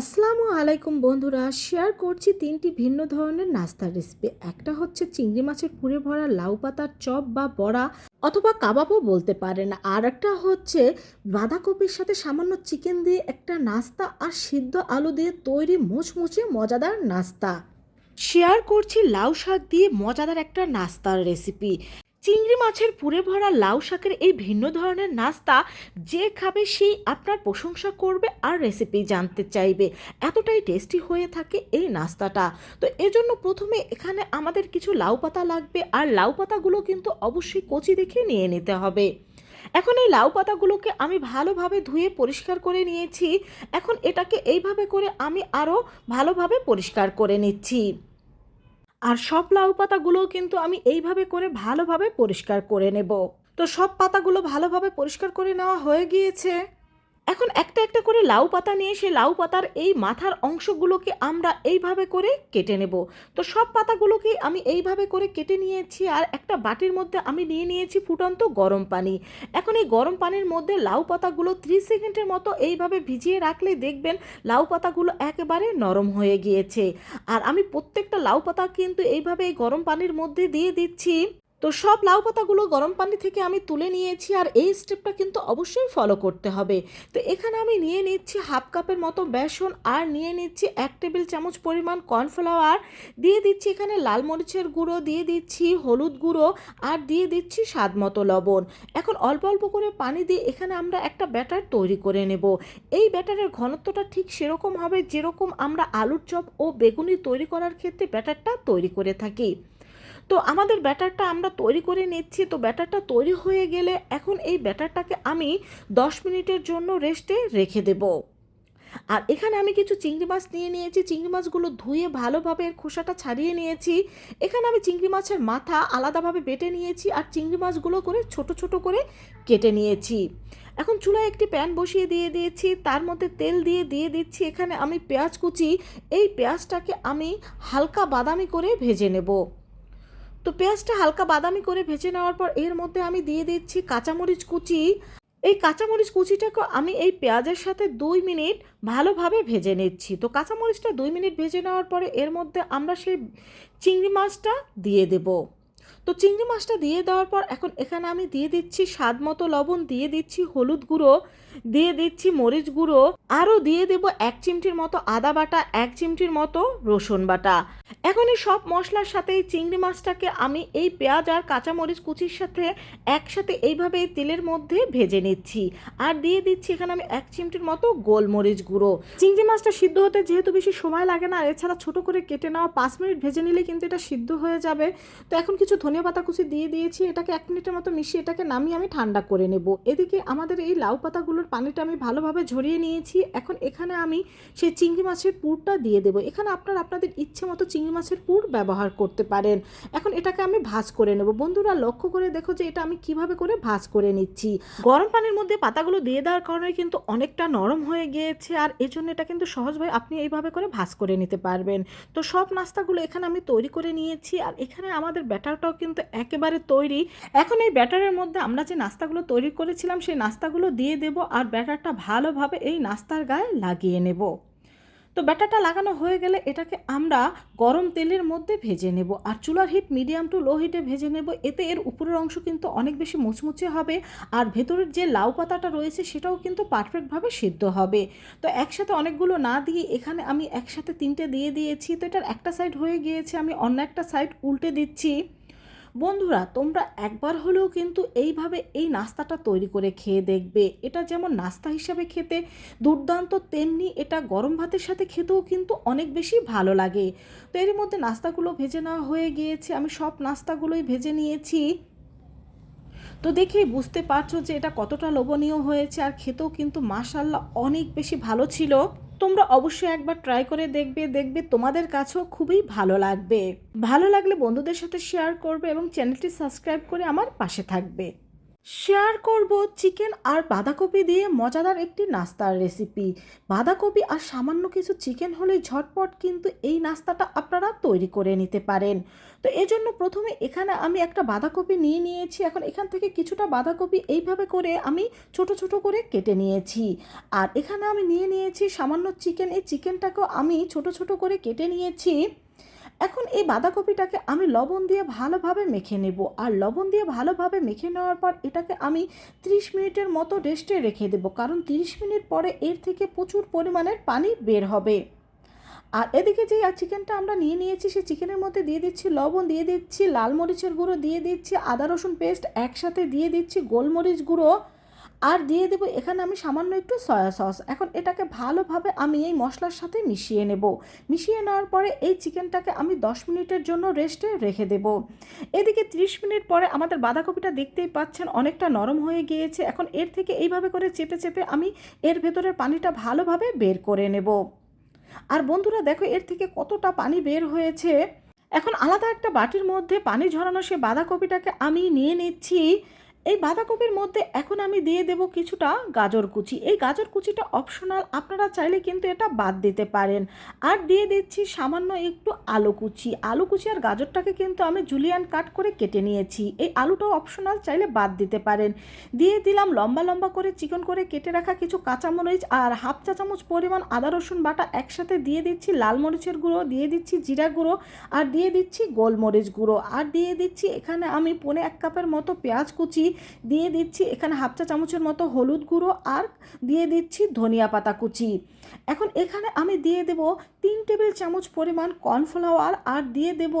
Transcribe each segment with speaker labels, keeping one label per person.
Speaker 1: আসসালামু আলাইকুম বন্ধুরা শেয়ার করছি তিনটি ভিন্ন ধরনের নাস্তার রেসিপি একটা হচ্ছে চিংড়ি মাছের পুরে ভরা লাউ পাতার চপ বা বড়া, অথবা কাবাবও বলতে পারেন। আর একটা হচ্ছে বাঁধাকপির সাথে সামান্য চিকেন দিয়ে একটা নাস্তা আর সিদ্ধ আলু দিয়ে তৈরি মুচমুচে মজাদার নাস্তা। শেয়ার করছি লাউ শাক দিয়ে মজাদার একটা নাস্তার রেসিপি চিংড়ি মাছের পুরে ভরা লাউ শাকের এই ভিন্ন ধরনের নাস্তা যে খাবে সেই আপনার প্রশংসা করবে আর রেসিপি জানতে চাইবে। এতটাই টেস্টি হয়ে থাকে এই নাস্তাটা। তো এজন্য প্রথমে এখানে আমাদের কিছু লাউ পাতা লাগবে আর লাউ পাতাগুলো কিন্তু অবশ্যই কচি দেখে নিয়ে নিতে হবে। এখন এই লাউ পাতাগুলোকে আমি ভালোভাবে ধুয়ে পরিষ্কার করে নিয়েছি। এখন এটাকে এইভাবে করে আমি আরও ভালোভাবে পরিষ্কার করে নিচ্ছি। আর সব লাউ পাতাগুলোও কিন্তু আমি এইভাবে করে ভালোভাবে পরিষ্কার করে নেব। তো সব পাতাগুলো ভালোভাবে পরিষ্কার করে নেওয়া হয়ে গিয়েছে। এখন একটা একটা করে লাউ পাতা নিয়ে সেই লাউ পাতার এই মাথার অংশগুলোকে আমরা এইভাবে করে কেটে নেব। তো সব পাতাগুলোকেই আমি এইভাবে করে কেটে নিয়েছি আর একটা বাটির মধ্যে আমি নিয়ে নিয়েছি ফুটন্ত গরম পানি। এখন এই গরম পানির মধ্যে লাউ পাতাগুলো ত্রিশ সেকেন্ডের মতো এইভাবে ভিজিয়ে রাখলে দেখবেন লাউ পাতাগুলো একেবারে নরম হয়ে গিয়েছে। আর আমি প্রত্যেকটা লাউ পাতা কিন্তু এইভাবে এই গরম পানির মধ্যে দিয়ে দিচ্ছি। তো সব লাউ পাতাগুলো গরম পানি থেকে আমি তুলে নিয়েছি আর এই স্টেপটা কিন্তু অবশ্যই ফলো করতে হবে। তো এখানে আমি নিয়ে নিচ্ছি হাফ কাপের মতো বেসন আর নিয়ে নিচ্ছি এক টেবিল চামচ পরিমাণ কর্নফ্লাওয়ার দিয়ে দিচ্ছি এখানে লাল মরিচের গুঁড়ো, দিয়ে দিচ্ছি হলুদ গুঁড়ো আর দিয়ে দিচ্ছি স্বাদ মতো লবণ। এখন অল্প অল্প করে পানি দিয়ে এখানে আমরা একটা ব্যাটার তৈরি করে নেব। এই ব্যাটারের ঘনত্বটা ঠিক সেরকম হবে যেরকম আমরা আলুর চপ ও বেগুনি তৈরি করার ক্ষেত্রে ব্যাটারটা তৈরি করে থাকি। তো আমাদের ব্যাটারটা আমরা তৈরি করে নিচ্ছি। তো ব্যাটারটা তৈরি হয়ে গেলে এখন এই ব্যাটারটাকে আমি দশ মিনিটের জন্য রেস্টে রেখে দেব। আর এখানে আমি কিছু চিংড়ি মাছ নিয়ে নিয়েছি। চিংড়ি মাছগুলো ধুয়ে ভালোভাবে এর খোসাটা ছাড়িয়ে নিয়েছি। এখানে আমি চিংড়ি মাছের মাথা আলাদাভাবে বেটে নিয়েছি আর চিংড়ি মাছগুলো করে ছোট ছোট করে কেটে নিয়েছি। এখন চুলায় একটি প্যান বসিয়ে দিয়ে দিয়েছি। তার মধ্যে তেল দিয়ে দিয়ে দিচ্ছি। এখানে আমি পেঁয়াজ কুচি। এই পেঁয়াজটাকে আমি হালকা বাদামি করে ভেজে নেব। তো পেঁয়াজটা হালকা বাদামি করে ভেজে নেওয়ার পর এর মধ্যে আমি দিয়ে দিচ্ছি কাঁচামরিচ কুচি। এই কাঁচামরিচ কুচিটাকে আমি এই পেঁয়াজের সাথে দুই মিনিট ভালোভাবে ভেজে নিচ্ছি। তো কাঁচামরিচটা দুই মিনিট ভেজে নেওয়ার পরে এর মধ্যে আমরা সেই চিংড়ি মাছটা দিয়ে দেব। তো চিংড়ি মাছটা দিয়ে দেওয়ার পর এখন এখানে আমি দিয়ে দিচ্ছি স্বাদ মতো লবণ, দিয়ে দিচ্ছি হলুদ গুঁড়ো, দিয়ে দিচ্ছি মরিচ গুঁড়ো, আরও দিয়ে দেব এক চিমটির মতো আদা বাটা, এক চিমটির মতো রসুন বাটা। এখন এই সব মশলার সাথে এই চিংড়ি মাছটাকে আমি এই পেঁয়াজ আর কাঁচামরিচ কুচির সাথে একসাথে এইভাবে এই তেলের মধ্যে ভেজে নিচ্ছি। আর দিয়ে দিচ্ছি এখানে আমি এক চিমটির মতো গোলমরিচ গুঁড়ো। চিংড়ি মাছটা সিদ্ধ হতে যেহেতু বেশি সময় লাগে না, এছাড়া ছোট করে কেটে নেওয়া পাঁচ মিনিট ভেজে নিলে কিন্তু এটা সিদ্ধ হয়ে যাবে। তো এখন কিছু ধনিয়া পাতা কুচি দিয়ে দিয়েছি, এটাকে এক মিনিটের মতো মিশিয়ে এটাকে নামিয়ে আমি ঠান্ডা করে নেব। এদিকে আমাদের এই লাউ পাতাগুলোর পানিটা আমি ভালোভাবে ঝরিয়ে নিয়েছি। এখন এখানে আমি সেই চিংড়ি মাছের পুরটা দিয়ে দেবো। এখানে আপনারা আপনাদের ইচ্ছে মতো চিংড়ি মাছের পুর ব্যবহার করতে পারেন। এখন এটাকে আমি ভাজ করে নেব। বন্ধুরা, লক্ষ্য করে দেখো যে এটা আমি কীভাবে করে ভাজ করে নিচ্ছি। গরম পানির মধ্যে পাতাগুলো দিয়ে দেওয়ার কারণে কিন্তু অনেকটা নরম হয়ে গিয়েছে আর এই জন্য এটা কিন্তু সহজভাবে আপনি এইভাবে করে ভাজ করে নিতে পারবেন। তো সব নাস্তাগুলো এখানে আমি তৈরি করে নিয়েছি আর এখানে আমাদের ব্যাটারটাও কিন্তু একেবারে তৈরি। এখন এই ব্যাটারের মধ্যে আমরা যে নাস্তাগুলো তৈরি করেছিলাম, সেই নাস্তাগুলো দিয়ে দেব আর ব্যাটারটা ভালোভাবে এই নাস্তার গায়ে লাগিয়ে নেব। তো ব্যাটারটা লাগানো হয়ে গেলে এটাকে আমরা গরম তেলের মধ্যে ভেজে নেব আর চুলার হিট মিডিয়াম টু লো হিটে ভেজে নেব। এতে এর উপরের অংশ কিন্তু অনেক বেশি মুচমুচে হবে আর ভেতরের যে লাউ পাতাটা রয়েছে, সেটাও কিন্তু পারফেক্টভাবে সিদ্ধ হবে। তো একসাথে অনেকগুলো না দিয়ে এখানে আমি একসাথে তিনটে দিয়ে দিয়েছি। তো এটার একটা সাইড হয়ে গিয়েছে, আমি অন্য একটা সাইড উল্টে দিচ্ছি। বন্ধুরা, তোমরা একবার হলেও কিন্তু এইভাবে এই নাস্তাটা তৈরি করে খেয়ে দেখবে। এটা যেমন নাস্তা হিসাবে খেতে দুর্দান্ত, তেমনি এটা গরম ভাতের সাথে খেতেও কিন্তু অনেক বেশি ভালো লাগে। তো এর মধ্যে নাস্তাগুলো ভেজে নেওয়া হয়ে গিয়েছে। আমি সব নাস্তাগুলোই ভেজে নিয়েছি। তো দেখেই বুঝতে পারছ যে এটা কতটা লোভনীয় হয়েছে। আর খেতেও কিন্তু মাশাল্লাহ অনেক বেশি ভালো ছিল। তোমরা অবশ্যই একবার ট্রাই করে দেখবে দেখবে তোমাদের কাছেও খুবই ভালো লাগবে। ভালো লাগলে বন্ধুদের সাথে শেয়ার করবে এবং চ্যানেলটি সাবস্ক্রাইব করে আমার পাশে থাকবে। শেয়ার করব চিকেন আর বাঁধাকপি দিয়ে মজাদার একটি নাস্তার রেসিপি বাঁধাকপি আর সামান্য কিছু চিকেন হলেই ঝটপট কিন্তু এই নাস্তাটা আপনারা তৈরি করে নিতে পারেন। তো এজন্য প্রথমে এখানে আমি একটা বাঁধাকপি নিয়ে নিয়েছি। এখন এখান থেকে কিছুটা বাঁধাকপি এইভাবে করে আমি ছোট ছোট করে কেটে নিয়েছি। আর এখানে আমি নিয়ে নিয়েছি সামান্য চিকেন। এই চিকেনটাকেও আমি ছোট ছোট করে কেটে নিয়েছি। এখন এই বাঁধাকপিটাকে আমি লবণ দিয়ে ভালোভাবে মেখে নেব। আর লবণ দিয়ে ভালোভাবে মেখে নেওয়ার পর এটাকে আমি 30 মিনিটের মতো রেস্টে রেখে দেব, কারণ 30 মিনিট পরে এর থেকে প্রচুর পরিমাণের পানি বের হবে। আর এদিকে যে চিকেনটা আমরা নিয়ে নিয়েছি, সেই চিকেনের মধ্যে দিয়ে দিচ্ছি লবণ, দিয়ে দিচ্ছি লাল মরিচের গুঁড়ো, দিয়ে দিচ্ছি আদা রসুন পেস্ট, একসাথে দিয়ে দিচ্ছি গোলমরিচ গুঁড়ো আর দিয়ে দেবো এখানে আমি সামান্য একটু সয়া সস এখন এটাকে ভালোভাবে আমি এই মশলার সাথে মিশিয়ে নেব। মিশিয়ে নেওয়ার পরে এই চিকেনটাকে আমি 10 মিনিটের জন্য রেস্টে রেখে দেব। এদিকে 30 মিনিট পরে আমাদের বাঁধাকপিটা দেখতেই পাচ্ছেন অনেকটা নরম হয়ে গিয়েছে। এখন এর থেকে এইভাবে করে চেপে চেপে আমি এর ভেতরের পানিটা ভালোভাবে বের করে নেব। আর বন্ধুরা দেখো এর থেকে কতটা পানি বের হয়েছে। এখন আলাদা একটা বাটির মধ্যে পানি ঝরানো সে বাঁধাকপিটাকে আমি নিয়ে নিচ্ছি। এই বাঁধাকপির মধ্যে এখন আমি দিয়ে দেব কিছুটা গাজর কুচি। এই গাজর কুচিটা অপশনাল আপনারা চাইলে কিন্তু এটা বাদ দিতে পারেন। আর দিয়ে দিচ্ছি সামান্য একটু আলু কুচি। আলু কুচি আর গাজরটাকে কিন্তু আমি জুলিয়ান কাট করে কেটে নিয়েছি। এই আলুটাও অপশনাল চাইলে বাদ দিতে পারেন। দিয়ে দিলাম লম্বা লম্বা করে চিকন করে কেটে রাখা কিছু কাঁচামরিচ আর হাফ চা চামচ পরিমাণ আদা, রসুন বাটা একসাথে দিয়ে দিচ্ছি লাল মরিচের গুঁড়ো, দিয়ে দিচ্ছি জিরা গুঁড়ো আর দিয়ে দিচ্ছি গোলমরিচ গুঁড়ো। আর দিয়ে দিচ্ছি এখানে আমি পনে এক কাপের মতো পেঁয়াজ কুচি। দিয়ে দিচ্ছি এখানে হাফ চা চামচের মতো হলুদ গুঁড়ো আর দিয়ে দিচ্ছি ধনিয়া পাতা কুচি। এখন এখানে আমি দিয়ে দেব তিন টেবিল চামচ পরিমাণ কর্নফ্লাওয়ার আর দিয়ে দেব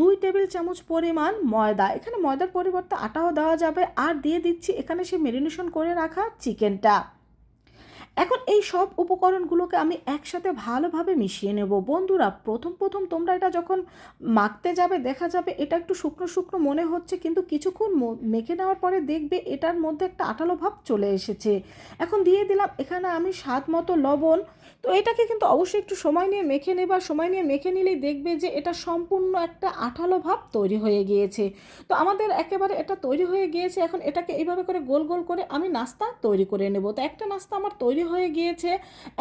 Speaker 1: দুই টেবিল চামচ পরিমাণ ময়দা। এখানে ময়দার পরিবর্তে আটাও দেওয়া যাবে আর দিয়ে দিচ্ছি এখানে সে মেরিনেশন করে রাখা চিকেনটা। এখন এই সব উপকরণগুলোকে আমি একসাথে ভালোভাবে মিশিয়ে নেব। বন্ধুরা, প্রথম প্রথম তোমরা এটা যখন মাখতে যাবে, দেখা যাবে এটা একটু শুকনো শুকনো মনে হচ্ছে, কিন্তু কিছুক্ষণ মেখে নেওয়ার পরে দেখবে এটার মধ্যে একটা আঠালো ভাব চলে এসেছে। এখন দিয়ে দিলাম এখানে আমি স্বাদ মতো লবণ। তো এটাকে কিন্তু অবশ্যই একটু সময় নিয়ে মেখে নেবা। সময় নিয়ে মেখে নিলেই দেখবে যে এটা সম্পূর্ণ একটা আঠালো ভাব তৈরি হয়ে গিয়েছে। তো আমাদের একেবারে এটা তৈরি হয়ে গিয়েছে। এখন এটাকে এইভাবে করে গোল গোল করে আমি নাস্তা তৈরি করে নেব। তো একটা নাস্তা আমার তৈরি হয়ে গিয়েছে।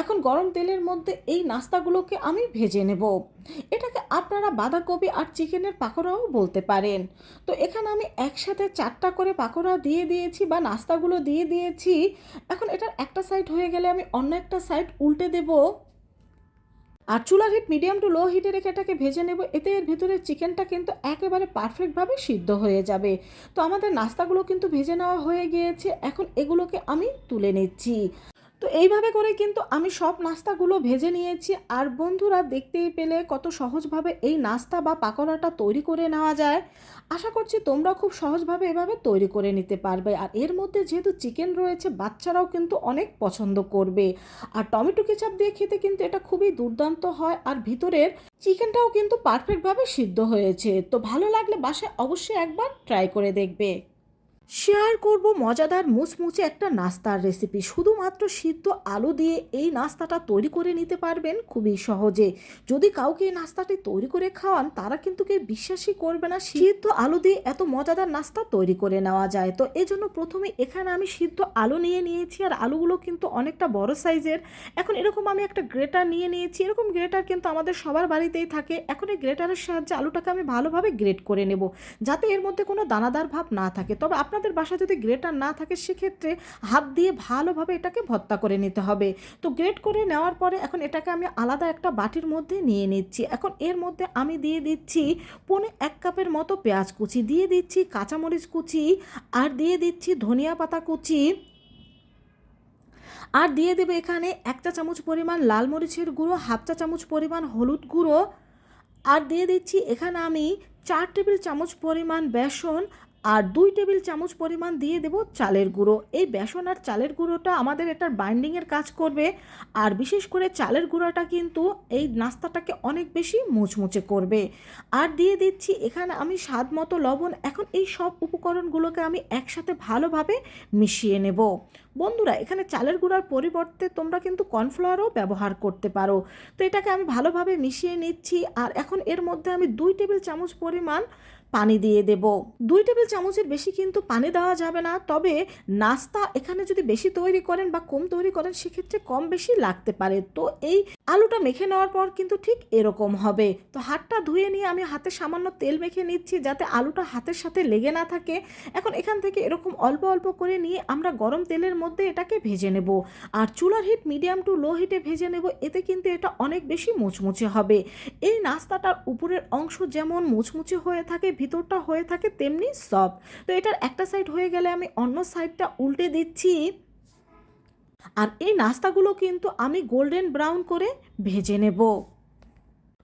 Speaker 1: এখন গরম তেলের মধ্যে এই নাস্তাগুলোকে আমি ভেজে নেব। এটাকে আপনারা বাঁধাকপি আর চিকেনের পাকোড়াও বলতে পারেন। তো এখানে আমি একসাথে চারটা করে পাকোড়া দিয়ে দিয়েছি বা নাস্তাগুলো দিয়ে দিয়েছি। এখন এটার একটা সাইড হয়ে গেলে আমি অন্য একটা সাইড উল্টে দেব। আর চুলার হিট মিডিয়াম টু লো হিটে রেখে এটাকে ভেজে নেব। এতে এর ভিতরে চিকেনটা কিন্তু একেবারে পারফেক্টভাবে সিদ্ধ হয়ে যাবে। তো আমাদের নাস্তাগুলো কিন্তু ভেজে নেওয়া হয়ে গিয়েছে। এখন এগুলোকে আমি তুলে নিচ্ছি। তো এইভাবে করে কিন্তু আমি সব নাস্তাগুলো ভেজে নিয়েছি। আর বন্ধুরা দেখতেই পেলে কত সহজভাবে এই নাস্তা বা পাকোড়াটা তৈরি করে নেওয়া যায়। আশা করছি তোমরা খুব সহজভাবে এভাবে তৈরি করে নিতে পারবে। আর এর মধ্যে যেহেতু চিকেন রয়েছে, বাচ্চারাও কিন্তু অনেক পছন্দ করবে। আর টমেটো কেচাপ দিয়ে খেতে কিন্তু এটা খুবই দুর্দান্ত হয়। আর ভিতরের চিকেনটাও কিন্তু পারফেক্টভাবে সিদ্ধ হয়েছে। তো ভালো লাগলে বাসায় অবশ্যই একবার ট্রাই করে দেখবে। শেয়ার করব মজাদার মুচমুচে একটা নাস্তার রেসিপি শুধুমাত্র সিদ্ধ আলু দিয়ে এই নাস্তাটা তৈরি করে নিতে পারবেন খুবই সহজে। যদি কাউকে এই নাস্তাটি তৈরি করে খাওয়ান, তারা কিন্তু কেউ বিশ্বাসই করবে না সিদ্ধ আলু দিয়ে এত মজাদার নাস্তা তৈরি করে নেওয়া যায়। তো এজন্য প্রথমে এখানে আমি সিদ্ধ আলু নিয়ে নিয়েছি, আর আলুগুলো কিন্তু অনেকটা বড় সাইজের। এখন এরকম আমি একটা গ্রেটার নিয়ে নিয়েছি। এরকম গ্রেটার কিন্তু আমাদের সবার বাড়িতেই থাকে। এখন এই গ্রেটারের সাহায্যে আলুটাকে আমি ভালোভাবে গ্রেট করে নেব, যাতে এর মধ্যে কোনো দানাদার ভাব না থাকে। তবে আপনার আপনাদের বাসায় যদি গ্রেটার না থাকে, সেক্ষেত্রে হাত দিয়ে ভালোভাবে এটাকে ভর্তা করে নিতে হবে। তো গ্রেট করে নেওয়ার পরে এখন এটাকে আমি আলাদা একটা বাটির মধ্যে নিয়ে নিচ্ছি। এখন এর মধ্যে আমি দিয়ে দিচ্ছি পনে এক কাপের মতো পেঁয়াজ কুচি, দিয়ে দিচ্ছি কাঁচামরিচ কুচি, আর দিয়ে দিচ্ছি ধনিয়া পাতা কুচি, আর দিয়ে দেবে এখানে এক চা চামচ পরিমাণ লাল মরিচের গুঁড়ো, হাফ চা চামচ পরিমাণ হলুদ গুঁড়ো, আর দিয়ে দিচ্ছি এখানে আমি চার টেবিল চামচ পরিমাণ বেসন আর দুই টেবিল চামচ পরিমাণ দিয়ে দেব চালের গুঁড়ো। এই বেসন আর চালের গুঁড়োটা আমাদের এটার বাইন্ডিংয়ের কাজ করবে। আর বিশেষ করে চালের গুঁড়োটা কিন্তু এই নাস্তাটাকে অনেক বেশি মুচমুচে করবে। আর দিয়ে দিচ্ছি এখানে আমি স্বাদ মতো লবণ। এখন এই সব উপকরণগুলোকে আমি একসাথে ভালোভাবে মিশিয়ে নেব। বন্ধুরা, এখানে চালের গুঁড়ার পরিবর্তে তোমরা কিন্তু কর্নফ্লাওয়ারও ব্যবহার করতে পারো। তো এটাকে আমি ভালোভাবে মিশিয়ে নিচ্ছি। আর এখন এর মধ্যে আমি দুই টেবিল চামচ পরিমাণ পানি দিয়ে দেব। দুই টেবিল চামচের বেশি কিন্তু পানি দেওয়া যাবে না। তবে নাস্তা এখানে যদি বেশি তৈরি করেন বা কম তৈরি করেন, সেক্ষেত্রে কম বেশি লাগতে পারে। তো এই আলুটা মেখে নেওয়ার পর কিন্তু ঠিক এরকম হবে। তো হাতটা ধুয়ে নিয়ে আমি হাতে সামান্য তেল মেখে নিচ্ছি যাতে আলুটা হাতের সাথে লেগে না থাকে। এখন এখান থেকে এরকম অল্প অল্প করে নিয়ে আমরা গরম তেলের মধ্যে এটাকে ভেজে নেব। আর চুলার হিট মিডিয়াম টু লো হিটে ভেজে নেব, এতে কিন্তু এটা অনেক বেশি মুচমুচে হবে। এই নাস্তাটার উপরের অংশ যেমন মুচমুচে হয়ে থাকে, ভিতরটা হয়ে থাকে, তেমনি সফট তো এটার একটা সাইড হয়ে গেলে আমি অন্য সাইডটা উল্টে দিচ্ছি। আর এই নাস্তাগুলো কিন্তু আমি গোল্ডেন ব্রাউন করে ভেজে নেব।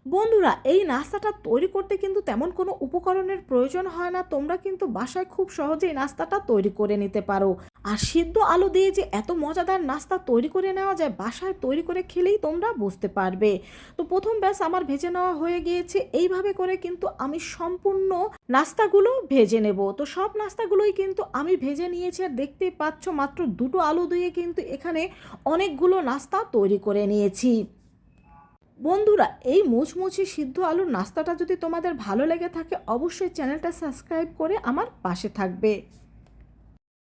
Speaker 1: বন্ধুরা, এই নাস্তাটা তৈরি করতে কিন্তু তেমন কোনো উপকরণের প্রয়োজন হয় না। তোমরা কিন্তু বাসায় খুব সহজেই নাস্তাটা তৈরি করে নিতে পারো। আর সিদ্ধ আলু দিয়ে যে এত মজাদার নাস্তা তৈরি করে নেওয়া যায়, বাসায় তৈরি করে খেলেই তোমরা বুঝতে পারবে। তো প্রথম ব্যাস আমার ভেজে নেওয়া হয়ে গিয়েছে, এইভাবে করে কিন্তু আমি সম্পূর্ণ নাস্তাগুলো ভেজে নেব। তো সব নাস্তাগুলোই কিন্তু আমি ভেজে নিয়েছি আর দেখতেই পাচ্ছ মাত্র দুটো আলু দিয়ে কিন্তু এখানে অনেকগুলো নাস্তা তৈরি করে নিয়েছি। বন্ধুরা, এই মুচমুচি সিদ্ধ আলুর নাস্তাটা যদি তোমাদের ভালো লেগে থাকে, অবশ্যই চ্যানেলটা সাবস্ক্রাইব করে আমার পাশে থাকবে।